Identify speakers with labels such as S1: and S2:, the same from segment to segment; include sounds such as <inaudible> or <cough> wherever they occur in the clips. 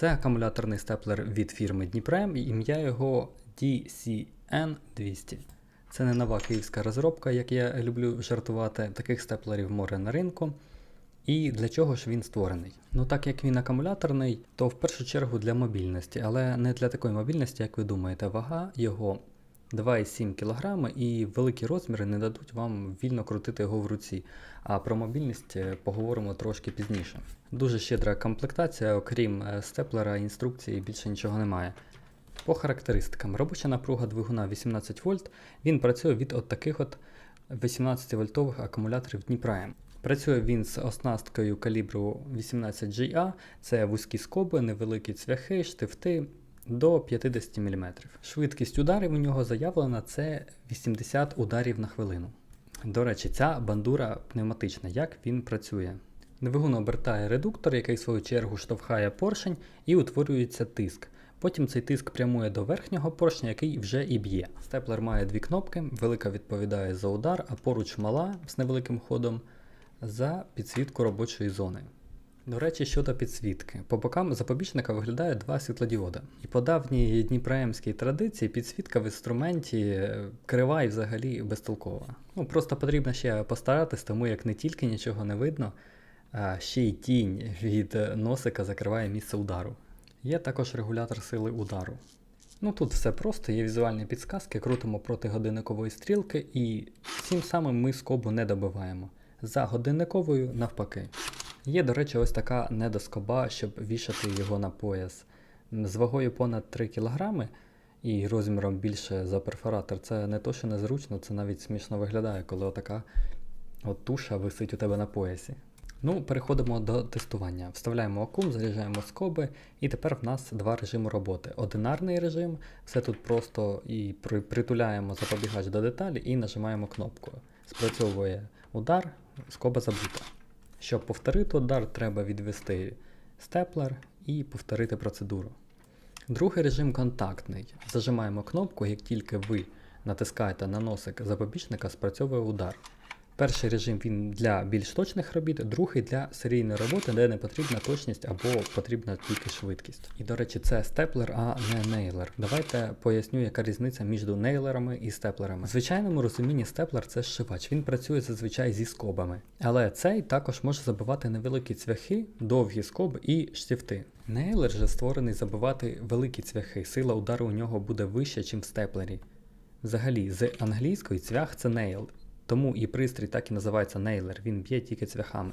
S1: Це акумуляторний степлер від фірми Дніпрем, і ім'я його DCN200. Це не нова київська розробка, як я люблю жартувати. Таких степлерів море на ринку. І для чого ж він створений? Ну так як він акумуляторний, то в першу чергу для мобільності, але не для такої мобільності, як ви думаєте, вага його 2,7 кг і великі розміри не дадуть вам вільно крутити його в руці. А про мобільність е, поговоримо трошки пізніше. Дуже щедра комплектація, окрім е, степлера, інструкції більше нічого немає. По характеристикам, робоча напруга двигуна 18 вольт, він працює від от таких от 18 вольтових акумуляторів Дніпра. Працює він з оснасткою калібру 18GA, це вузькі скоби, невеликі цвяхи, штифти до 50 мм. Швидкість ударів у нього заявлена це 80 ударів на хвилину. До речі, ця бандура пневматична, як він працює. Двигун обертає редуктор, який в свою чергу штовхає поршень і утворюється тиск. Потім цей тиск прямує до верхнього поршня, який вже і б'є. Степлер має дві кнопки, велика відповідає за удар, а поруч мала з невеликим ходом за підсвітку робочої зони. До речі, щодо підсвітки. По бокам запобіжника виглядає два світлодіода. І по давній дніпраємській традиції підсвітка в інструменті е, крива і взагалі безтолкова. Ну, Просто потрібно ще постаратись, тому як не тільки нічого не видно, а ще й тінь від носика закриває місце удару. Є також регулятор сили удару. Ну тут все просто, є візуальні підсказки, крутимо проти годинникової стрілки і цим самим ми скобу не добиваємо. За годинниковою навпаки. Є, до речі, ось така недоскоба, щоб вішати його на пояс. З вагою понад 3 кг і розміром більше за перфоратор, це не то, що незручно, це навіть смішно виглядає, коли отака от туша висить у тебе на поясі. Ну, переходимо до тестування. Вставляємо акум, заряджаємо скоби, і тепер в нас два режими роботи. Одинарний режим, все тут просто і притуляємо запобігач до деталі і нажимаємо кнопку. Спрацьовує удар, скоба забута. Щоб повторити удар, треба відвести степлер і повторити процедуру. Другий режим контактний. Зажимаємо кнопку, як тільки ви натискаєте на носик запобіжника, спрацьовує удар. Перший режим він для більш точних робіт, другий для серійної роботи, де не потрібна точність або потрібна тільки швидкість. І, до речі, це степлер, а не нейлер. Давайте поясню, яка різниця між нейлерами і степлерами. В звичайному розумінні степлер це зшивач, він працює зазвичай зі скобами. Але цей також може забивати невеликі цвяхи, довгі скоби і штифти. Нейлер же створений забивати великі цвяхи, сила удару у нього буде вища, ніж в степлері. Взагалі, з англійської цвях це нейл, тому і пристрій так і називається нейлер, він б'є тільки цвяхами.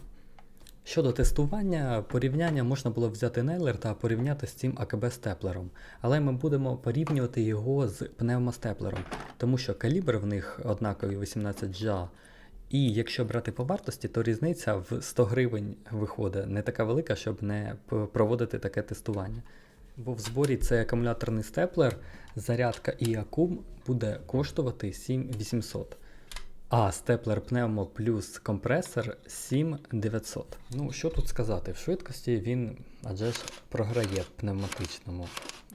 S1: Щодо тестування, порівняння можна було взяти нейлер та порівняти з цим АКБ-степлером, але ми будемо порівнювати його з пневмостеплером, тому що калібр в них однаковий 18G, і якщо брати по вартості, то різниця в 100 гривень виходить не така велика, щоб не проводити таке тестування. Бо в зборі цей акумуляторний степлер, зарядка і акум буде коштувати 7800. А степлер пневмо плюс компресор 7900. Ну, що тут сказати? В швидкості він адже ж програє пневматичному.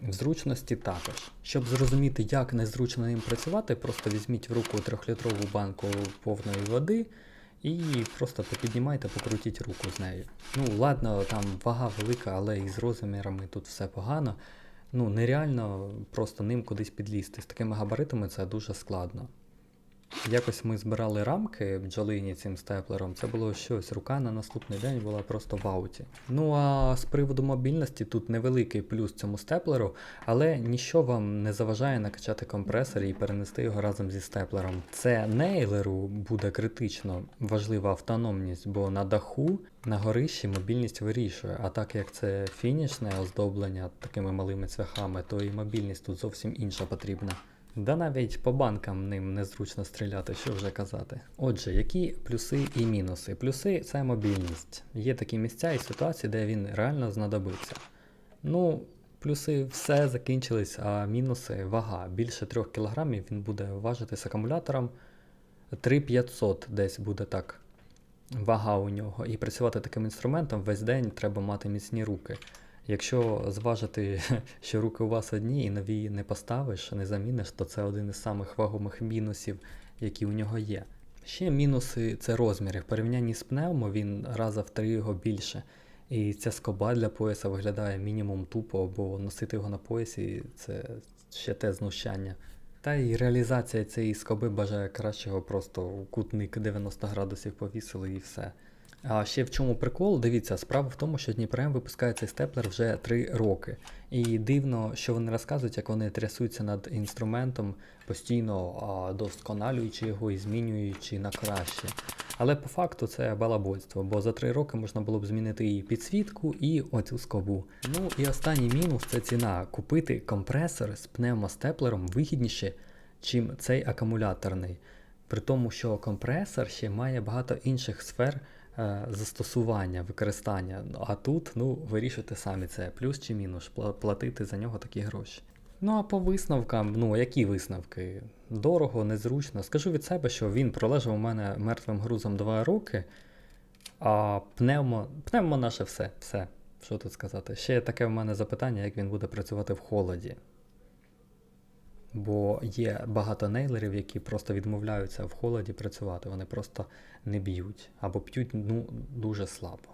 S1: В зручності також. Щоб зрозуміти, як незручно ним працювати, просто візьміть в руку 3-літрову банку повної води і просто піднімайте, покрутіть руку з нею. Ну, ладно, там вага велика, але і з розмірами тут все погано. Ну, нереально просто ним кудись підлізти. З такими габаритами це дуже складно. Якось ми збирали рамки бджолині цим степлером. Це було щось. Рука на наступний день була просто в ауті. Ну а з приводу мобільності тут невеликий плюс цьому степлеру, але ніщо вам не заважає накачати компресор і перенести його разом зі степлером. Це нейлеру буде критично важлива автономність, бо на даху на горищі мобільність вирішує. А так як це фінішне оздоблення такими малими цвяхами, то і мобільність тут зовсім інша потрібна. Да навіть по банкам ним незручно стріляти, що вже казати. Отже, які плюси і мінуси? Плюси це мобільність. Є такі місця і ситуації, де він реально знадобиться. Ну, плюси все закінчились, а мінуси вага. Більше 3 кг він буде важити з акумулятором. 3500 десь буде так. Вага у нього. І працювати таким інструментом весь день треба мати міцні руки. Якщо зважити, <laughs> що руки у вас одні і нові не поставиш, не заміниш, то це один із самих вагомих мінусів, які у нього є. Ще мінуси це розміри. В порівнянні з пневмо він раза в три його більше. І ця скоба для пояса виглядає мінімум тупо, бо носити його на поясі це ще те знущання. Та й реалізація цієї скоби бажає кращого, просто кутник 90 градусів повісили і все. А ще в чому прикол? Дивіться, справа в тому, що Дніпрем випускає цей степлер вже 3 роки. І дивно, що вони розказують, як вони трясуться над інструментом, постійно досконалюючи його і змінюючи на краще. Але по факту це балабольство, бо за 3 роки можна було б змінити і підсвітку, і оцю скобу. Ну і останній мінус це ціна. Купити компресор з пневмостеплером вигідніше, чим цей акумуляторний. При тому, що компресор ще має багато інших сфер застосування, використання. А тут, ну, вирішуйте самі це, плюс чи мінус, платити за нього такі гроші. Ну а по висновкам, ну які висновки? Дорого, незручно. Скажу від себе, що він пролежав у мене мертвим грузом 2 роки, а пневмо, пневмо наше все, все. Що тут сказати? Ще таке в мене запитання, як він буде працювати в холоді. Бо є багато нейлерів, які просто відмовляються в холоді працювати, вони просто не б'ють або п'ють ну, дуже слабо.